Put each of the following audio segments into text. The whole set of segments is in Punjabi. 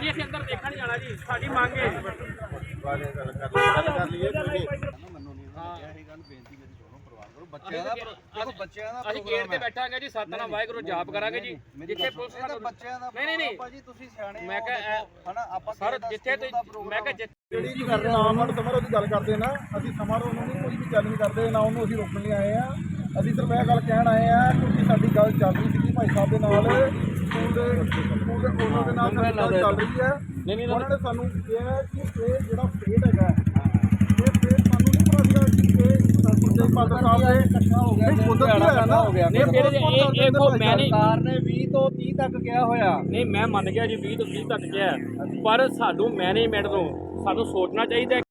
ਭਾਜੀ ਅਸੀਂ ਅੰਦਰ ਦੇਖਣ ਜਾਣਾ ਜੀ ਸਾਡੀ ਮੰਗ ਹੈ। ਬੱਚਿਆਂ ਦਾ ਦੇਖੋ ਬੱਚਿਆਂ ਦਾ ਅਸੀਂ ਗੇਟ ਤੇ ਬੈਠਾਂਗੇ ਜੀ ਸਤਨਾਮ ਵਾਹਿਗੁਰੂ ਜਾਪ ਕਰਾਂਗੇ ਜੀ ਜਿੱਥੇ ਪੁਲਿਸ ਇਹ ਤਾਂ ਸਾਨੂੰ ਬੱਚਿਆਂ ਦਾ ਨਹੀਂ, ਨਹੀਂ, ਨਹੀਂ। ਭਾਜੀ ਤੁਸੀਂ ਸਿਆਣੇ ਮੈਂ ਹੋ, ਕਿਹਾ ਦੇਖੋ, ਹਨਾ ਆਪਾਂ ਸਰ ਕਿਸੇ ਦਾ ਜਿੱਥੇ ਸਕੂਲ ਦਾ ਤੁਸੀਂ ਮੈਂ ਕਿਹਾ ਜਿੱਥੇ ਜਿਹੜੀ ਜੀ ਕਰਦੇ ਆ ਆਮਡ ਸਮਾਰੋਹ ਦੀ ਗੱਲ ਕਰਦੇ ਨਾ ਅਸੀਂ ਸਮਾਰੋਹ ਨੂੰ ਨਹੀਂ ਕੋਈ ਵੀ ਚੈਲੰਜ ਕਰਦੇ ਨਾ ਉਹਨੂੰ ਅਸੀਂ ਰੋਕਣ ਲਈ ਆਏ ਆ। ਅਸੀਂ ਸਿਰਫ ਇਹ ਗੱਲ ਕਹਿਣ ਆਏ ਆ ਕਿਉਂਕਿ ਸਾਡੀ ਗੱਲ ਚੱਲ ਰਹੀ ਸੀ ਭਾਈ ਸਾਹਿਬ ਦੇ ਨਾਲ। ਸਕੂਲ ਦੇ ਉਹਨਾਂ ਦੇ ਨਾਲ ਸਾਡੀ ਗੱਲ ਚੱਲ ਰਹੀ ਹੈ ਨਹੀਂ, ਨਹੀਂ, ਉਹਨਾਂ ਨੇ ਸਾਨੂੰ ਕਿਹਾ ਕਿ ਇਹ ਜਿਹੜਾ ਫੇਟ ਹੈਗਾ ਇਹ ਫੇਟ ਸਾਨੂੰ ਨਹੀਂ ਪਤਾ ਸੀਗਾ ਕਿ ਇਹ ਸਰਪੰਚ ਪਾਦਰ ਸਾਹਿਬ ਦੇ ਇਕੱਠਾ ਹੋ ਗਿਆ ਕੁਦਰਤੀ ਹੋ ਗਿਆ ਨਹੀਂ ਫਿਰ ਇਹ ਇਹ ਕੋ ਮੈਂ ਨਹੀਂ ਸਰਕਾਰ ਨੇ 20 ਤੋਂ 30 ਤੱਕ ਕਿਹਾ ਹੋਇਆ ਨਹੀਂ ਮੈਂ ਮੰਨ ਗਿਆ ਜੀ 20 ਤੋਂ 30 ਤੱਕ ਕਿਹਾ ਪਰ ਸਾਨੂੰ ਮੈਨੇਜਮੈਂਟ ਤੋਂ ਸਾਨੂੰ ਸੋਚਣਾ ਚਾਹੀਦਾ ਹੈ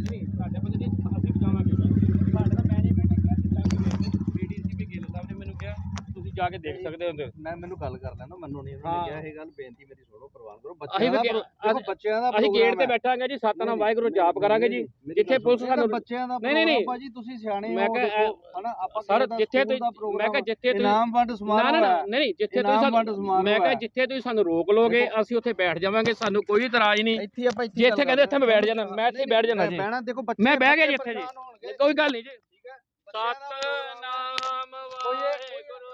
ਨਹੀਂ ਸਾਡੇ ਬੰਦੇ ਨਹੀਂ ਅਸੀਂ ਬਚਾਵਾਂਗੇ ਸਾਡੇ ਦਾ ਮੈਨੇਜਮੈਂਟ ਨੇ ਕਿਹਾ ਕਿ ਬੀਡੀਸੀ ਵੀ ਗਿੱਲ ਸਾਹਿਬ ਨੇ ਮੈਨੂੰ ਕਿਹਾ ਤੁਸੀਂ ਜਾ ਕੇ ਦੇਖ ਸਕਦੇ ਹੋ ਅੰਦਰ। ਮੈਂ ਮੈਨੂੰ ਗੱਲ ਕਰ ਲੈਣਾ ਮੈਨੂੰ ਨਹੀਂ। ਉਹਨਾਂ ਨੇ ਕਿਹਾ ਇਹ ਗੱਲ ਬੇਨਤੀ ਮੇਰੀ ਸੁਣੋ ਪ੍ਰਵਾਨ ਕਰੋ। ਬੱਚਿਆਂ ਦਾ ਦੇਖੋ ਬੱਚਿਆਂ ਦਾ ਅਸੀਂ ਗੇਟ ਤੇ। ਬੈਠਾਂਗੇ ਜੀ ਸਤਨਾਮ ਵਾਹਿਗੁਰੂ ਜਾਪ ਕਰਾਂਗੇ ਜੀ। ਜਿੱਥੇ ਪੁਲਿਸ ਸਾਨੂੰ ਬੱਚਿਆਂ ਦਾ ਨਹੀਂ, ਨਹੀਂ, ਭਾਜੀ ਤੁਸੀਂ ਸਿਆਣੇ ਹੋ ਹਨਾ ਆਪਾਂ ਸਰ ਜਿੱਥੇ ਤੁਸੀਂ ਮੈਂ ਕਿਹਾ ਜਿੱਥੇ ਤੁਸੀਂ ਇਨਾਮ ਵੰਡ ਨਾ ਸਮਾਰੋਹ ਨਾ ਨਾ। ਨਹੀਂ ਜਿੱਥੇ ਤੁਸੀਂ ਸਾਨੂੰ ਮੈਂ ਕਿਹਾ। ਜਿੱਥੇ ਤੁਸੀਂ ਸਾਨੂੰ ਰੋਕ ਲੋਗੇ ਅਸੀਂ ਉੱਥੇ ਬੈਠ ਜਾਵਾਂਗੇ ਸਾਨੂੰ ਕੋਈ ਇਤਰਾਜ਼ ਨਹੀਂ। ਇੱਥੇ ਆਪਾਂ ਇੱਥੇ ਜੇ ਇੱਥੇ ਕਹਿੰਦੇ ਇੱਥੇ ਮੈਂ ਬੈਠ ਜਾਣਾ ਮੈਂ ਇੱਥੇ ਬੈਠ ਜਾਣਾ ਜੀ। ਮੈਂ ਬਹਿ ਗਿਆ ਜੀ ਇੱਥੇ ਜੀ। ਕੋਈ ਗੱਲ ਨਹੀਂ ਜੀ। ਸਤਨਾਮ ਕੋਈ ਇਹ- ਵਾਹਿਗੁਰੂ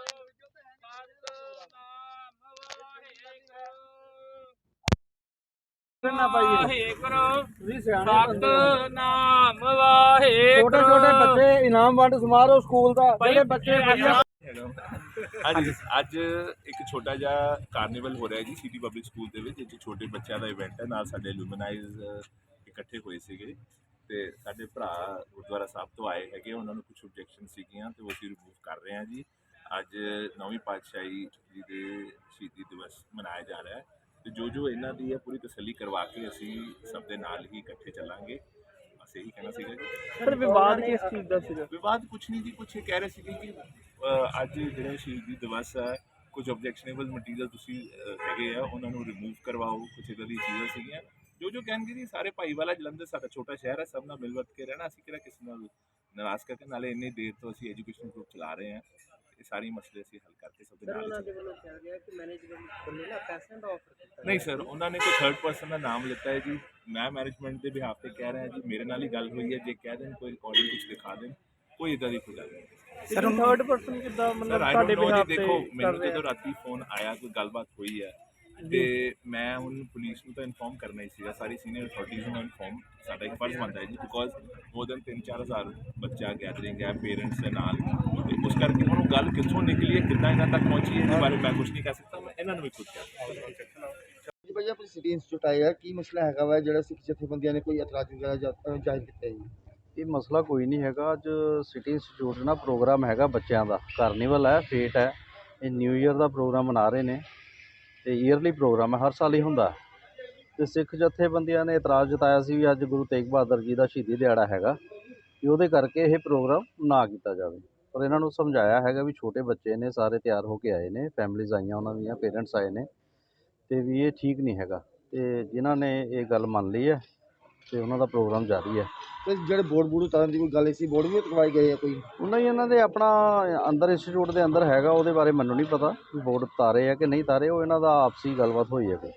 ਨਾ ਪਾਈਏ ਵਾਹਿਗੁਰੂ ਤੁਸੀਂ ਸਿਆਣੇ ਬੰਦੇ ਹੋ। ਸਤਨਾਮ ਵਾਹਿਗੁਰੂ। ਛੋਟੇ ਛੋਟੇ ਬੱਚੇ ਇਨਾਮ ਵੰਡ ਸਮਾਰੋਹ ਸਕੂਲ ਦਾ ਜਿਹੜੇ ਬੱਚੇ ਵਧੀਆ ਅੱਜ ਅੱਜ ਇੱਕ ਛੋਟਾ ਜਿਹਾ ਕਾਰਨੀਵਲ ਹੋ ਰਿਹਾ ਜੀ ਸਿਟੀ ਪਬਲਿਕ ਸਕੂਲ ਦੇ ਵਿੱਚ ਜਿੱਥੇ ਛੋਟੇ ਬੱਚਿਆਂ ਦਾ ਇਵੈਂਟ ਹੈ। ਨਾਲ ਸਾਡੇ ਲੂਮਨਾਈਜ਼ ਇਕੱਠੇ ਹੋਏ ਸੀਗੇ। ਤੇ ਸਾਡੇ ਭਰਾ ਗੁਰਦੁਆਰਾ ਸਾਹਿਬ ਤੋਂ ਆਏ ਹੈਗੇ ਉਹਨਾਂ ਨੂੰ ਕੁਝ ਆਬਜੈਕਸ਼ਨ ਸੀਗੀਆਂ ਤੇ ਉਹ ਅਸੀਂ ਰਿਮੂਵ ਕਰ ਰਹੇ ਹਾਂ ਜੀ। ਅੱਜ ਨੌਵੀਂ ਪਾਤਸ਼ਾਹੀ ਜੀ ਦੇ ਸ਼ਹੀਦੀ ਦਿਵਸ ਮਨਾਇਆ ਜਾ ਰਿਹਾ ਹੈ। ਤੇ ਜੋ ਜੋ ਇਹਨਾਂ ਦੀ ਹੈ ਪੂਰੀ ਤਸੱਲੀ ਕਰਵਾ ਕੇ ਅਸੀਂ ਸਭ ਦੇ ਨਾਲ ਹੀ ਇਕੱਠੇ ਚੱਲਾਂਗੇ। ਬਸ ਇਹੀ ਕਹਿਣਾ ਸੀਗਾ ਜੀ। ਸਰ ਵਿਵਾਦ ਕਿਸ ਚੀਜ਼ ਦਾ ਸੀਗਾ? ਵਿਵਾਦ ਕੁਛ ਨਹੀਂ ਜੀ ਕੁਛ ਇਹ ਕਹਿ ਰਹੇ ਸੀਗੇ ਕਿ ਅੱਜ ਜਿਹੜੇ ਸ਼ਹੀਦੀ ਦਿਵਸ ਹੈ ਕੁਝ ਆਬਜੈਕਸ਼ਨੇਬਲ ਮਟੀਰੀਅਲ ਤੁਸੀਂ ਹੈਗੇ ਆ ਉਹਨਾਂ ਨੂੰ ਰਿਮੂਵ ਕਰਵਾਓ ਕੁਛ ਇਦਾਂ ਦੀ ਚੀਜ਼ਾਂ ਸੀਗੀਆਂ। ਜੋ ਜੋ ਕਹਿਣਗੇ ਜੀ ਸਾਰੇ ਭਾਈਵਾਲਾ ਜਲੰਧਰ ਸਾਡਾ ਛੋਟਾ ਸ਼ਹਿਰ ਹੈ ਸਭ ਨਾਲ ਮਿਲ ਵਰਤ ਕੇ ਰਹਿਣਾ ਅਸੀਂ ਕਿਹੜਾ ਕਿਸੇ ਨਾਲ ਨਾਰਾਜ਼ ਕਰਕੇ ਨਾਲੇ ਇੰਨੀ ਦੇਰ ਤੋਂ ਅਸੀਂ ਐਜੂਕੇਸ਼ਨ ਗਰੁੱਪ ਚਲਾ ਰਹੇ ਹਾਂ ਇਹ ਸਾਰੀ ਮਸਲੇ ਅਸੀਂ ਹੱਲ ਕਰਕੇ ਸਭ ਦੇ ਨਾਲ ਹੀ ਚੱਲਾਂਗੇ। ਨਹੀਂ ਸਰ ਉਹਨਾਂ ਨੇ ਕੋਈ ਥਰਡ ਪਰਸਨ ਦਾ ਨਾਮ ਲਿੱਤਾ ਹੈ ਜੀ। ਮੈਂ ਮੈਨੇਜਮੈਂਟ ਦੇ ਬਿਹਾਫ ਤੇ ਕਹਿ ਰਿਹਾ ਜੀ ਮੇਰੇ ਨਾਲ ਹੀ ਗੱਲ ਹੋਈ ਹੈ। ਜੇ ਕਹਿ ਦੇਣ ਕੋਈ ਰਿਕਾਰਡਿੰਗ ਕੁਝ ਦਿਖਾ ਦੇਣ ਕੋਈ ਇਦਾਂ ਦੀ ਕੋਈ ਗੱਲ ਨਹੀਂ। ਸਰ ਥਰਡ ਪਰਸਨ ਕਿੱਦਾਂ ਆਈ ਡੋਨਟ ਨੋ ਜੀ ਦੇਖੋ ਮੈਨੂੰ ਜਦੋਂ ਰਾਤੀ ਫੋਨ ਆਇਆ ਕੋਈ ਗੱਲਬਾਤ ਹੋਈ ਹੈ ਤੇ ਮੈਂ ਹੁਣ ਪੁਲਿਸ ਨੂੰ ਤਾਂ ਇਨਫੋਰਮ ਕਰਨਾ ਹੀ ਸੀਗਾ ਸਾਰੀ ਸੀਨੀਅਰ ਅਥਾਰਟੀਜ਼ ਨੂੰ ਇਨਫੋਰਮ ਸਾਡਾ ਇੱਕ ਫਰਜ਼ ਬਣਦਾ ਹੈ ਜੀ ਬਿਕੋਜ਼ ਮੋਰ ਦੈਨ 3-4000 ਬੱਚਾ ਗੈਦਰਿੰਗ ਹੈ ਪੇਰੈਂਟਸ ਦੇ ਨਾਲ ਤੇ ਉਸ ਕਰਕੇ ਹੁਣ ਉਹ ਗੱਲ ਕਿੱਥੋਂ ਨਿਕਲੀ ਹੈ ਕਿੱਦਾਂ ਇਹਨਾਂ ਤੱਕ ਪਹੁੰਚੀ ਹੈ ਇਹਦੇ ਬਾਰੇ ਮੈਂ ਕੁਝ ਨਹੀਂ ਕਹਿ ਸਕਦਾ ਮੈਂ ਇਹਨਾਂ ਨੂੰ ਵੀ ਖੁਦ ਕਹਿ ਸਕਦਾ ਜੀ ਭਾਈ ਆਪਣੀ ਸਿਟੀ ਇੰਸਟੀਚਿਊਟ ਆਏ ਆ ਕੀ ਮਸਲਾ ਹੈਗਾ ਵਾ ਜਿਹੜਾ ਸਿੱਖ ਜਥੇਬੰਦੀਆਂ ਨੇ ਕੋਈ ਇਤਰਾਜ਼ ਵਗੈਰਾ ਕੀਤਾ ਜੀ? ਇਹ ਮਸਲਾ ਕੋਈ ਨਹੀਂ ਹੈਗਾ ਅੱਜ ਸਿਟੀ ਇੰਸਟੀਚਿਊਟ ਨਾਲ ਪ੍ਰੋਗਰਾਮ ਹੈਗਾ ਬੱਚਿਆਂ ਦਾ ਕਾਰਨੀਵਲ ਹੈ ਫੇਟ ਹੈ ਇਹ ਨਿਊ ਇਅਰ ਦਾ ਪ੍ਰੋਗਰਾਮ ਮਨਾ ਰਹੇ ਨੇ। ਤੇ ਈਅਰਲੀ ਪ੍ਰੋਗਰਾਮ ਹੈ, ਹਰ ਸਾਲ ਹੀ ਹੁੰਦਾ ਤੇ ਸਿੱਖ ਜਥੇਬੰਦੀਆਂ ਨੇ ਇਤਰਾਜ਼ ਜਤਾਇਆ ਸੀ ਵੀ ਅੱਜ ਗੁਰੂ ਤੇਗ ਬਹਾਦਰ ਜੀ ਦਾ ਸ਼ਹੀਦੀ ਦਿਹਾੜਾ ਹੈਗਾ ਕਿ ਉਹਦੇ ਕਰਕੇ ਇਹ ਪ੍ਰੋਗਰਾਮ ਨਾ ਕੀਤਾ ਜਾਵੇ। ਪਰ ਇਹਨਾਂ ਨੂੰ ਸਮਝਾਇਆ ਹੈਗਾ ਵੀ ਛੋਟੇ ਬੱਚੇ ਨੇ, ਸਾਰੇ ਤਿਆਰ ਹੋ ਕੇ ਆਏ ਨੇ ਫੈਮਿਲੀਜ਼ ਆਈਆਂ, ਉਹਨਾਂ ਦੀਆਂ ਪੇਰੈਂਟਸ ਆਏ ਨੇ ਤੇ ਵੀ ਇਹ ਠੀਕ ਨਹੀਂ ਹੈਗਾ। ਤੇ ਜਿਨ੍ਹਾਂ ਨੇ ਇਹ ਗੱਲ ਮੰਨ ਲਈ ਹੈ ਤੇ ਉਹਨਾਂ ਦਾ ਪ੍ਰੋਗਰਾਮ ਜਾਰੀ ਹੈ। ਤੇ ਜਿਹੜੇ ਬੋਰਡ ਬੂਡ ਉਤਾਰਨ ਦੀ ਕੋਈ ਗੱਲ ਸੀ ਬੋਰਡ ਵੀ ਉਤਰਵਾਏ ਗਏ ਆ ਕੋਈ? ਉਹਨਾਂ ਹੀ ਇਹਨਾਂ ਦੇ ਆਪਣਾ ਅੰਦਰ ਇੰਸਟੀਚਿਊਟ ਦੇ ਅੰਦਰ ਹੈਗਾ ਉਹਦੇ ਬਾਰੇ ਮੈਨੂੰ ਨਹੀਂ ਪਤਾ ਬੋਰਡ ਤਾਰੇ ਆ ਕਿ ਨਹੀਂ ਤਾਰੇ ਉਹ ਇਹਨਾਂ ਦਾ ਆਪਸੀ ਗੱਲਬਾਤ ਹੋਈ ਹੈ ਕੋਈ।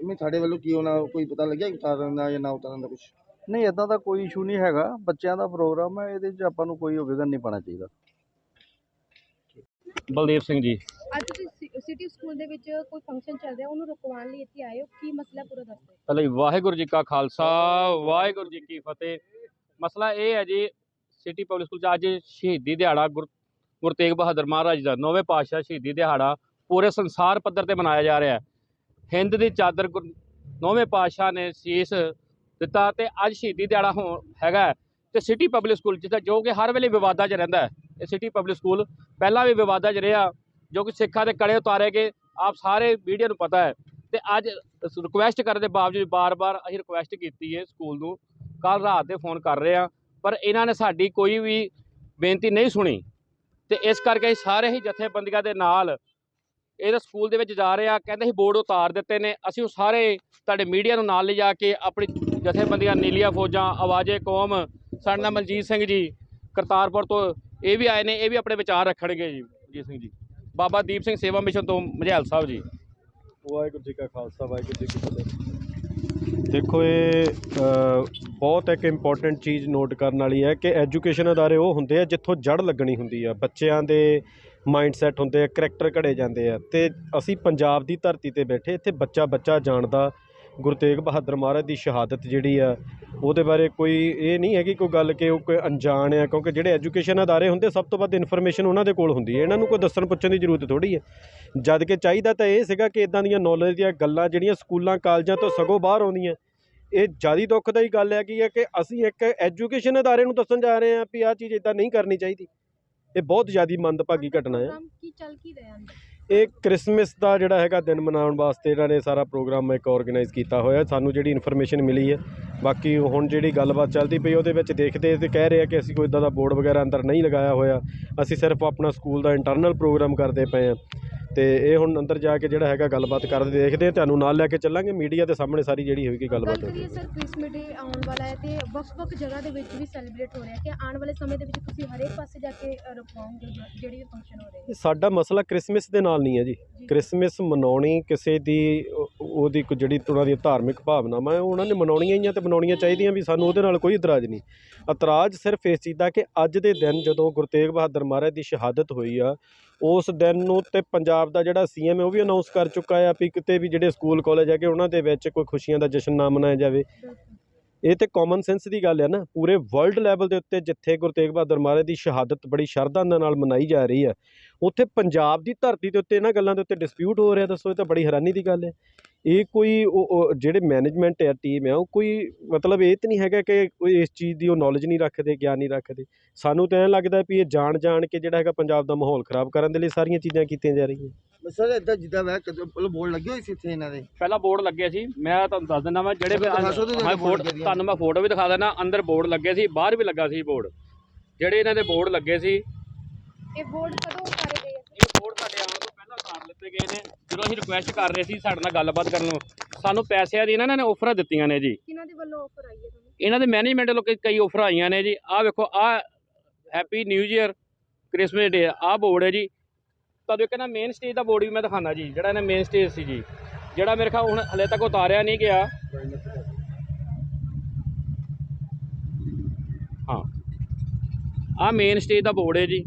ਇਵੇਂ ਤੁਹਾਡੇ ਵੱਲੋਂ ਕੀ ਹੋਣਾ ਕੋਈ ਪਤਾ ਲੱਗਿਆ ਕਿ ਉਤਾਰਨ ਦਾ ਜਾਂ ਨਾ ਉਤਾਰਨ ਦਾ ਕੁਝ ਨਹੀਂ ਇਦਾਂ ਦਾ ਕੋਈ ਇਸ਼ੂ ਨਹੀਂ ਹੈਗਾ। ਬੱਚਿਆਂ ਦਾ ਪ੍ਰੋਗਰਾਮ ਹੈ ਇਹਦੇ 'ਚ ਆਪਾਂ ਨੂੰ ਕੋਈ ਵਿਘਨ ਨਹੀਂ ਪਾਣਾ ਚਾਹੀਦਾ। ਬਲਦੇਵ ਸਿੰਘ ਜੀ। ਅੱਜ ਤੁਸੀਂ ਸਿਟੀ ਸਕੂਲ ਦੇ ਵਿੱਚ ਕੋਈ ਫੰਕਸ਼ਨ ਚੱਲ ਰਿਹਾ, ਉਹਨੂੰ ਰੁਕਵਾਉਣ ਲਈ ਇੱਥੇ ਆਏ ਹੋ, ਕੀ ਮਸਲਾ ਪੂਰਾ ਦੱਸੋ ਪਹਿਲਾਂ ਹੀ ਵਾਹਿਗੁਰੂ ਜੀ ਕਾ ਖਾਲਸਾ, ਵਾਹਿਗੁਰੂ ਜੀ ਕੀ ਫਤਿਹ। ਮਸਲਾ ਇਹ ਹੈ ਜੀ ਸਿਟੀ ਪਬਲਿਕ ਸਕੂਲ 'ਚ ਅੱਜ ਸ਼ਹੀਦੀ ਦਿਹਾੜਾ, ਗੁਰ, ਗੁਰੂ ਤੇਗ ਬਹਾਦਰ ਮਹਾਰਾਜ ਦਾ ਨੌਵੇਂ ਪਾਤਸ਼ਾਹ ਸ਼ਹੀਦੀ ਦਿਹਾੜਾ ਪੂਰੇ ਸੰਸਾਰ ਪੱਧਰ ਤੇ ਮਨਾਇਆ ਜਾ ਰਿਹਾ ਹੈ। ਹਿੰਦ ਦੀ ਚਾਦਰ ਗੁਰ- ਨੌਵੇਂ ਪਾਤਸ਼ਾਹ ਨੇ ਸੀਸ ਦਿੱਤਾ ਤੇ ਅੱਜ ਸ਼ਹੀਦੀ ਦਿਹਾੜਾ ਹੋ, ਹੈਗਾ ਹੈ। ਤੇ ਸਿਟੀ ਪਬਲਿਕ ਸਕੂਲ ਜਿੱਥੇ ਜੋ ਕਿ ਹਰ ਵੇਲੇ ਵਿਵਾਦਾਂ 'ਚ ਰਹਿੰਦਾ ਹੈ। ਇਹ ਸਿਟੀ ਪਬਲਿਕ ਸਕੂਲ ਪਹਿਲਾਂ ਵੀ ਵਿਵਾਦਾਂ 'ਚ ਰਿਹਾ ਜੋ ਕਿ ਸਿੱਖਾਂ ਦੇ ਕੜੇ ਉਤਾਰੇ ਗਏ, ਆਪ ਸਾਰੇ ਮੀਡੀਆ ਨੂੰ ਪਤਾ ਹੈ। ਤੇ ਅੱਜ ਰਿਕੁਐਸਟ ਕਰਨ ਦੇ ਬਾਵਜੂਦ ਬਾਰ-ਬਾਰ ਅਸੀਂ ਰਿਕੁਐਸਟ ਕੀਤੀ ਹੈ ਸਕੂਲ ਨੂੰ ਕੱਲ ਰਾਤ ਦੇ ਫੋਨ ਕਰ ਰਹੇ ਆ ਪਰ ਇਹਨਾਂ ਨੇ ਸਾਡੀ ਕੋਈ ਵੀ ਬੇਨਤੀ ਨਹੀਂ ਸੁਣੀ। ਤੇ ਇਸ ਕਰਕੇ ਅਸੀਂ ਸਾਰੇ ਹੀ ਜਥੇਬੰਦੀਆਂ ਦੇ ਨਾਲ ਇਹਦੇ ਸਕੂਲ ਦੇ ਵਿੱਚ ਜਾ ਰਹੇ ਆ ਕਹਿੰਦੇ ਸੀ ਬੋਰਡ ਉਤਾਰ ਦਿੱਤੇ ਨੇ, ਅਸੀਂ ਉਹ ਸਾਰੇ ਤੁਹਾਡੇ ਮੀਡੀਆ ਨੂੰ ਨਾਲ ਲਿਜਾ ਕੇ ਆਪਣੀ ਜਥੇਬੰਦੀਆਂ ਨੀਲੀਆਂ ਫੌਜਾਂ, ਆਵਾਜ਼ੇ ਕੌਮ, ਸਾਡੇ ਨਾਲ ਮਨਜੀਤ ਸਿੰਘ ਜੀ, ਕਰਤਾਰਪੁਰ ਤੋਂ ਇਹ ਵੀ ਆਏ ਨੇ, ਇਹ ਵੀ ਆਪਣੇ ਵਿਚਾਰ ਰੱਖਣਗੇ ਜੀ। ਮਨਜੀਤ ਸਿੰਘ ਜੀ। ਬਾਬਾ ਦੀਪ ਸਿੰਘ ਸੇਵਾ ਮਿਸ਼ਨ ਤੋਂ ਮਝੈਲ ਸਾਹਿਬ ਜੀ। ਵਾਹਿਗੁਰੂ ਜੀ ਕਾ ਖਾਲਸਾ, ਵਾਹਿਗੁਰੂ ਜੀ ਕੀ ਫਤਿਹ। ਦੇਖੋ ਇਹ ਬਹੁਤ ਇੱਕ ਇੰਪੋਰਟੈਂਟ ਚੀਜ਼ ਨੋਟ ਕਰਨ ਵਾਲੀ ਹੈ ਕਿ ਐਜੂਕੇਸ਼ਨ ਅਦਾਰੇ ਉਹ ਹੁੰਦੇ ਆ ਜਿੱਥੋਂ ਜੜ ਲੱਗਣੀ ਹੁੰਦੀ ਆ। ਬੱਚਿਆਂ ਦੇ ਮਾਈਂਡ ਮਾਈਂਡਸੈਟ ਹੁੰਦੇ ਆ ਕਰੈਕਟਰ ਘੜੇ ਜਾਂਦੇ ਆ। ਤੇ ਅਸੀਂ ਪੰਜਾਬ ਦੀ ਧਰਤੀ ਤੇ ਬੈਠੇ, ਇੱਥੇ ਬੱਚਾ ਬੱਚਾ ਜਾਣਦਾ ਗੁਰੂ ਤੇਗ ਬਹਾਦਰ ਮਹਾਰਾਜ ਦੀ ਸ਼ਹਾਦਤ ਜਿਹੜੀ ਆ, ਉਹਦੇ ਬਾਰੇ ਕੋਈ ਇਹ ਨਹੀਂ ਹੈਗੀ ਕੋਈ ਗੱਲ ਕਿ ਉਹ ਕੋਈ ਅਣਜਾਣ ਆ, ਕਿਉਂਕਿ ਜਿਹੜੇ ਐਜੂਕੇਸ਼ਨ ਅਦਾਰੇ ਹੁੰਦੇ, ਸਭ ਤੋਂ ਵੱਧ ਇਨਫੋਰਮੇਸ਼ਨ ਉਹਨਾਂ ਦੇ ਕੋਲ ਹੁੰਦੀ ਹੈ। ਇਹਨਾਂ ਨੂੰ ਕੋਈ ਦੱਸਣ ਪੁੱਛਣ ਦੀ ਜ਼ਰੂਰਤ ਥੋੜੀ ਹੈ। ਜਦ ਕਿ ਚਾਹੀਦਾ ਤਾਂ ਇਹ ਸੀਗਾ ਕਿ ਇਦਾਂ ਦੀਆਂ ਨੌਲੇਜ ਦੀਆਂ ਗੱਲਾਂ ਜਿਹੜੀਆਂ ਸਕੂਲਾਂ, ਕਾਲਜਾਂ ਤੋਂ ਸਗੋਂ ਬਾਹਰ ਆਉਂਦੀਆਂ, ਇਹ ਜ਼ਿਆਦਾ ਦੁੱਖਦਾਈ ਗੱਲ ਹੈਗੀ ਹੈ ਕਿ ਅਸੀਂ ਇੱਕ ਐਜੂਕੇਸ਼ਨ ਅਦਾਰੇ ਨੂੰ ਦੱਸਣ ਜਾ ਰਹੇ ਹਾਂ ਵੀ ਆਹ ਚੀਜ਼ ਇਦਾਂ ਨਹੀਂ ਕਰਨੀ ਚਾਹੀਦੀ। ਇਹ ਬਹੁਤ ਜ਼ਿਆਦੀ ਮੰਦਭਾਗੀ ਘਟਨਾ ਹੈ। ਪ੍ਰੋਗਰਾਮ ਕੀ ਚੱਲ ਕੀ ਰਿਹਾ ਅੰਦਰ? ਇਹ ਕ੍ਰਿਸਮਸ ਦਾ ਜਿਹੜਾ ਹੈਗਾ ਦਿਨ ਮਨਾਉਣ ਵਾਸਤੇ ਇਹਨਾਂ ਨੇ ਸਾਰਾ ਪ੍ਰੋਗਰਾਮ ਇੱਕ ਆਰਗੇਨਾਈਜ਼ ਕੀਤਾ ਹੋਇਆ ਸਾਨੂੰ ਜਿਹੜੀ ਇਨਫੋਰਮੇਸ਼ਨ ਮਿਲੀ ਹੈ। ਬਾਕੀ ਹੁਣ ਜਿਹੜੀ ਗੱਲਬਾਤ ਚੱਲਦੀ ਪਈ ਉਹਦੇ ਵਿੱਚ ਦੇਖਦੇ ਤੇ ਕਹਿ ਰਹੇ ਆ ਕਿ ਅਸੀਂ ਕੋਈ ਇਦਾਂ ਦਾ ਬੋਰਡ ਵਗੈਰਾ ਅੰਦਰ ਨਹੀਂ ਲਗਾਇਆ ਹੋਇਆ। ਅਸੀਂ ਸਿਰਫ ਆਪਣਾ ਸਕੂਲ ਦਾ ਇੰਟਰਨਲ ਪ੍ਰੋਗਰਾਮ ਕਰਦੇ ਪਏ ਆ ਤੇ ਇਹ ਹੁਣ ਅੰਦਰ ਜਾ ਕੇ ਜਿਹੜਾ ਹੈਗਾ ਗੱਲਬਾਤ ਕਰਦੇ ਦੇਖਦੇ ਆ ਤੁਹਾਨੂੰ ਨਾਲ ਲੈ ਕੇ ਚੱਲਾਂਗੇ ਮੀਡੀਆ ਦੇ ਸਾਹਮਣੇ ਸਾਰੀ ਜਿਹੜੀ ਹੋਏਗੀ ਗੱਲ ਗੱਲਬਾਤ। ਹੋਵੇਗੀ ਸਰ ਕ੍ਰਿਸਮਸ ਡੇ ਆਉਣ ਵਾਲਾ ਹੈ ਤੇ ਵੱਖ-ਵੱਖ ਜਗ੍ਹਾ ਦੇ ਵਿੱਚ ਵੀ ਸੈਲੀਬ੍ਰੇਟ ਹੋ ਰਿਹਾ ਕਿ ਆਉਣ ਵਾਲੇ ਸਮੇਂ ਦੇ ਵਿੱਚ ਤੁਸੀਂ ਹਰੇਕ ਪਾਸੇ ਜਾ ਕੇ ਜੋ- ਜਿਹੜੀ ਵੀ ਫੰਕਸ਼ਨ ਹੋ ਰਹੇ ਸਾਡਾ ਮਸਲਾ ਕ੍ਰਿਸਮਸ ਦੇ ਨਾਲ ਨਹੀਂ ਹੈ ਜੀ। ਕ੍ਰਿਸਮਸ ਮਨਾਉਣੀ ਕਿਸੇ ਦੀ ਉਹਦੀ ਕੋਈ ਜਿਹੜੀ ਉਹਨਾਂ ਦੀਆਂ ਧਾਰਮਿਕ ਭਾਵਨਾਵਾਂ ਹੈ, ਉਹਨਾਂ ਨੇ ਮਨਾਉਣੀਆਂ ਹੀ ਆ ਤੇ ਮਨਾਉਣੀਆਂ ਚਾਹੀਦੀਆਂ ਵੀ ਸਾਨੂੰ ਉਹਦੇ ਨਾਲ ਕੋਈ ਇਤਰਾਜ਼ ਨਹੀਂ। ਇਤਰਾਜ਼ ਸਿਰਫ ਇਸ ਚੀਜ਼ ਦਾ ਕਿ ਅੱਜ ਦੇ ਦਿਨ ਜਦੋਂ ਗੁਰੂ ਤੇਗ ਬਹਾਦਰ ਮਹਾਰਾਜ ਦੀ ਸ਼ਹਾਦਤ ਹੋਈ ਆ, ਉਸ ਦਿਨ ਨੂੰ ਤੇ ਪੰਜਾਬ ਦਾ ਜਿਹੜਾ ਸੀਐਮ ਹੈ, ਉਹ ਵੀ ਅਨਾਉਂਸ ਕਰ ਚੁੱਕਾ ਆ ਵੀ ਕਿਤੇ ਵੀ ਜਿਹੜੇ ਸਕੂਲ ਕਾਲਜ ਹੈਗੇ, ਉਹਨਾਂ ਦੇ ਵਿੱਚ ਕੋਈ ਖੁਸ਼ੀਆਂ ਦਾ ਜਸ਼ਨ ਨਾ ਮਨਾਇਆ ਜਾਵੇ। ਇਹ ਤੇ ਕਾਮਨ ਸੈਂਸ ਦੀ ਗੱਲ ਹੈ ਨਾ, ਪੂਰੇ ਵਰਲਡ ਲੈਵਲ ਦੇ ਉੱਤੇ ਜਿੱਥੇ ਗੁਰੂ ਤੇਗ ਬਹਾਦਰ ਮਹਾਰਾਜ ਦੀ ਸ਼ਹਾਦਤ ਬੜੀ ਸ਼ਰਧਾ ਦੇ ਨਾਲ ਮਨਾਈ ਜਾ ਰਹੀ ਹੈ ਉੱਥੇ ਪੰਜਾਬ ਦੀ ਧਰਤੀ ਦੇ ਉੱਤੇ ਇਹਨਾਂ ਗੱਲਾਂ ਦੇ ਉੱਤੇ ਡਿਸਪਿਊਟ ਹੋ ਰਿਹਾ, ਦੱਸੋ, ਇਹ ਤਾਂ ਬੜੀ ਹੈਰਾਨੀ ਦੀ ਗੱਲ ਹੈ। ਇਹ ਕੋਈ ਜਿਹੜੇ ਮੈਨੇਜਮੈਂਟ ਹੈ ਟੀਮ ਹੈ ਉਹ ਕੋਈ ਮਤਲਬ ਇਹ ਤਾਂ ਨਹੀਂ ਹੈਗਾ ਕਿ ਕੋਈ ਇਸ ਚੀਜ਼ ਦੀ ਉਹ ਨੌਲੇਜ ਨਹੀਂ ਰੱਖਦੇ ਗਿਆਨ ਨਹੀਂ ਰੱਖਦੇ। ਸਾਨੂੰ ਤਾਂ ਐਂ ਲੱਗਦਾ ਵੀ ਇਹ ਜਾਣ ਜਾਣ ਕੇ ਜਿਹੜਾ ਹੈਗਾ ਪੰਜਾਬ ਦਾ ਮਾਹੌਲ ਖਰਾਬ ਕਰਨ ਦੇ ਲਈ ਸਾਰੀਆਂ ਚੀਜ਼ਾਂ ਕੀਤੀਆਂ ਜਾ ਰਹੀਆਂ। ਸਰ ਇਦਾਂ ਜਿੱਦਾਂ ਵੈ ਕਦੋਂ ਪਹਿਲਾਂ ਬੋਰਡ ਲੱਗੇ ਹੋਏ ਸੀ ਇੱਥੇ ਇਹਨਾਂ ਦੇ? ਪਹਿਲਾਂ ਬੋਰਡ ਲੱਗੇ ਸੀ ਮੈਂ ਤੁਹਾਨੂੰ ਦੱਸ ਦਿੰਦਾ ਮੈਂ ਜਿਹੜੇ ਮੈਂ ਫੋਟੋ? ਤੁਹਾਨੂੰ ਮੈਂ ਫੋਟੋ ਵੀ ਦਿਖਾ ਦਿੰਦਾ ਅੰਦਰ ਬੋਰਡ ਲੱਗੇ ਸੀ ਬਾਹਰ ਵੀ ਲੱਗਾ ਸੀ ਬੋਰਡ। ਜਿਹੜੇ ਇਹਨਾਂ ਦੇ ਬੋਰਡ ਲੱਗੇ ਸੀ ਇਹ ਬੋਰਡ ਕਦੋਂ ਉਤਾਰੇ ਗਏ ਆ ਇਹ ਬੋਰਡ ਸਾਡੇ ਆਉਣ ਤੋਂ ਲਿੱਤੇ ਗਏ ਨੇ। ਜਦੋਂ ਅਸੀਂ ਰਿਕੁਐਸਟ ਕਰ ਰਹੇ ਸੀ ਸਾਡੇ ਨਾਲ ਗੱਲਬਾਤ ਕਰਨ ਨੂੰ ਸਾਨੂੰ ਪੈਸਿਆਂ ਦੀ ਇਹਨਾਂ ਨੇ ਆਫਰਾਂ ਦਿੱਤੀਆਂ ਨੇ ਜੀ। ਕਿਹਨਾਂ ਦੇ ਵੱਲੋਂ ਆਫਰ ਆਈ ਹੈ ਤੁਹਾਨੂੰ? ਇਹਨਾਂ ਦੇ ਮੈਨੇਜਮੈਂਟ ਵੱਲੋਂ ਕਈ- ਕਈ ਆਫਰਾਂ ਆਈਆਂ ਨੇ ਜੀ। ਆਹ ਵੇਖੋ ਆਹ happy new year Christmas day ਆਹ ਬੋਰਡ ਹੈ ਜੀ। ਤੁਹਾਨੂੰ ਇੱਕ ਨਾ ਮੇਨ ਸਟੇਜ ਦਾ ਬੋਰਡ ਵੀ ਮੈਂ ਦਿਖਾਣਾ ਜੀ ਜਿਹੜਾ ਇਹਨਾਂ ਮੇਨ ਸਟੇਜ ਸੀ ਜੀ। ਜਿਹੜਾ ਮੇਰੇ ਖਿਆਲ ਹੁਣ ਹਲੇ ਤੱਕ ਉਤਾਰਿਆ ਨਹੀਂ ਗਿਆ। ਹਾਂ। ਆਹ ਮੇਨ ਸਟੇਜ ਦਾ ਬੋਰਡ ਹੈ ਜੀ।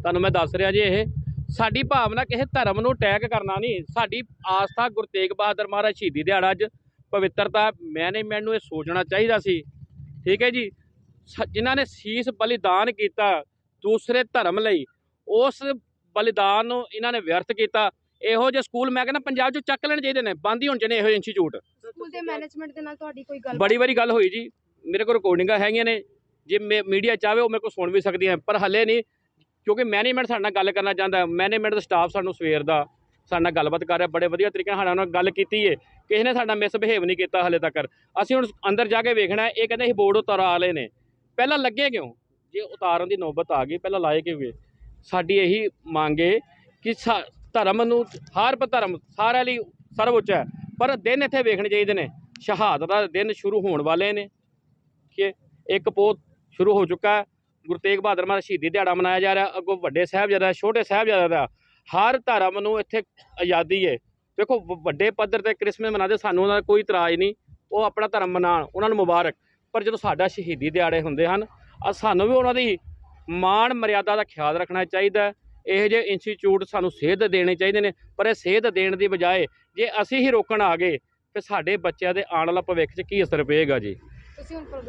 ਤੁਹਾਨੂੰ ਮੈਂ ਦੱਸ ਰਿਹਾ ਜੀ ਇਹ। ਸਾਡੀ ਭਾਵਨਾ ਕਿਸੇ ਧਰਮ ਨੂੰ ਅਟੈਕ ਕਰਨਾ ਨਹੀਂ। ਸਾਡੀ ਆਸਥਾ ਗੁਰੂ ਤੇਗ ਬਹਾਦਰ ਮਹਾਰਾਜ ਸ਼ਹੀਦੀ ਦਿਹਾੜਾ ਅੱਜ ਪਵਿੱਤਰਤਾ ਮੈਨੇਜਮੈਂਟ ਨੂੰ ਇਹ ਸੋਚਣਾ ਚਾਹੀਦਾ ਸੀ। ਠੀਕ ਹੈ ਜੀ? ਜਿਨ੍ਹਾਂ ਨੇ ਸੀਸ ਬਲੀਦਾਨ ਕੀਤਾ ਦੂਸਰੇ ਧਰਮ ਲਈ ਉਸ ਬਲੀਦਾਨ ਨੂੰ ਇਹਨਾਂ ਨੇ ਵਿਅਰਥ ਕੀਤਾ। ਇਹੋ ਜਿਹੇ ਸਕੂਲ ਮੈਂ ਕਹਿੰਦਾ ਪੰਜਾਬ 'ਚ ਚੱਕ ਲੈਣੇ ਚਾਹੀਦੇ ਨੇ। ਬੰਦ ਹੀ ਹੋਣੇ ਚਾਹੀਦੇ ਇਹੋ ਜਿਹੇ ਇੰਸਟੀਚਿਊਟ ਸਕੂਲ ਦੇ ਮੈਨੇਜਮੈਂਟ ਦੇ ਨਾਲ ਤੁਹਾਡੀ ਕੋਈ ਗੱਲ ਬੜੀ ਵਾਰੀ ਗੱਲ ਹੋਈ ਜੀ। ਮੇਰੇ ਕੋਲ ਰਿਕਾਰਡਿੰਗਾਂ ਹੈਗੀਆਂ ਨੇ। ਜੇ ਮੀਡੀਆ ਚਾਹਵੇ ਉਹ ਮੇਰੇ ਕੋਲ ਸੁਣ ਵੀ ਸਕਦੀ ਹੈ ਪਰ ਹੱਲੇ ਨਹੀਂ। ਕਿਉਂਕਿ ਮੈਨੇਜਮੈਂਟ ਸਾਡੇ ਨਾਲ ਗੱਲ ਕਰਨਾ ਚਾਹੁੰਦਾ ਮੈਨੇਜਮੈਂਟ ਦਾ ਸਟਾਫ ਸਾਨੂੰ ਸਵੇਰ ਦਾ ਸਾਡੇ ਨਾਲ ਗੱਲਬਾਤ ਕਰ ਰਿਹਾ, ਬੜੇ ਵਧੀਆ ਤਰੀਕੇ ਨਾਲ ਸਾਡੇ ਨਾਲ ਗੱਲ ਕੀਤੀ ਹੈ ਕਿਸੇ ਨੇ ਸਾਡਾ ਮਿਸਬਿਹੇਵ ਨਹੀਂ ਕੀਤਾ ਹਲੇ ਤੱਕ। ਅਸੀਂ ਹੁਣ ਅੰਦਰ ਜਾ ਕੇ ਵੇਖਣਾ ਇਹ ਕਹਿੰਦੇ ਅਸੀਂ ਬੋਰਡ ਉਤਾਰਾ ਲਏ ਨੇ। ਪਹਿਲਾਂ ਲੱਗੇ ਕਿਉਂ? ਜੇ ਉਤਾਰਨ ਦੀ ਨੌਬਤ ਆ ਗਈ, ਪਹਿਲਾਂ ਲਾਏ ਕਿਉਂ ਸਾਡੀ ਇਹੀ ਮੰਗ ਹੈ ਕਿ ਸਾ- ਧਰਮ ਨੂੰ ਹਰ ਧਰਮ ਸਾਰਿਆਂ ਲਈ ਸਰਵਉੱਚ ਹੈ। ਪਰ ਦਿਨ ਇੱਥੇ ਵੇਖਣੇ ਚਾਹੀਦੇ ਨੇ। ਸ਼ਹਾਦਤ ਦਾ ਦਿਨ ਸ਼ੁਰੂ ਹੋਣ ਵਾਲੇ ਨੇ। ਕਿ ਇੱਕ ਪੋਤ ਸ਼ੁਰੂ ਹੋ ਚੁੱਕਾ ਹੈ। ਗੁਰੂ ਤੇਗ ਬਹਾਦਰ ਮਹਾਰਾਜ ਸ਼ਹੀਦੀ ਦਿਹਾੜਾ ਮਨਾਇਆ ਜਾ ਰਿਹਾ, ਅੱਗੋਂ ਵੱਡੇ ਸਾਹਿਬਜ਼ਾਦਾ ਛੋਟੇ ਸਾਹਿਬਜ਼ਾਦਾ ਦਾ, ਹਰ ਧਰਮ ਨੂੰ ਇੱਥੇ ਆਜ਼ਾਦੀ ਹੈ ਦੇਖੋ ਵੱਡੇ ਪੱਧਰ ਤੇ ਕ੍ਰਿਸਮਸ ਮਨਾਉਂਦੇ, ਸਾਨੂੰ ਉਹਨਾਂ ਦਾ ਕੋਈ ਇਤਰਾਜ਼ ਨਹੀਂ, ਉਹ ਆਪਣਾ ਧਰਮ ਮਨਾਉਣ, ਉਹਨਾਂ ਨੂੰ ਮੁਬਾਰਕ। ਪਰ ਜਦੋਂ ਸਾਡਾ ਸ਼ਹੀਦੀ ਦਿਹਾੜੇ ਹੁੰਦੇ ਹਨ, ਆ ਸਾਨੂੰ ਵੀ ਉਹਨਾਂ ਦੀ ਮਾਣ, ਮਰਿਆਦਾ ਦਾ ਖਿਆਲ ਰੱਖਣਾ ਚਾਹੀਦਾ। ਹੈ। ਇਹੋ ਜਿਹੇ ਇੰਸਟੀਚਿਊਟ ਸਾਨੂੰ ਸੇਧ ਦੇਣੇ ਚਾਹੀਦੇ ਨੇ, ਪਰ ਇਹ ਸੇਧ ਦੇਣ ਦੀ ਬਜਾਏ ਜੇ ਅਸੀਂ ਹੀ ਰੋਕਣ ਆ ਗਏ ਤੇ ਸਾਡੇ ਬੱਚਿਆਂ ਦੇ ਆਉਣ ਵਾਲਾ ਭਵਿੱਖ 'ਚ ਕੀ ਅਸਰ ਪਏਗਾ ਜੀ? ਤੁਸੀਂ ਹੁਣ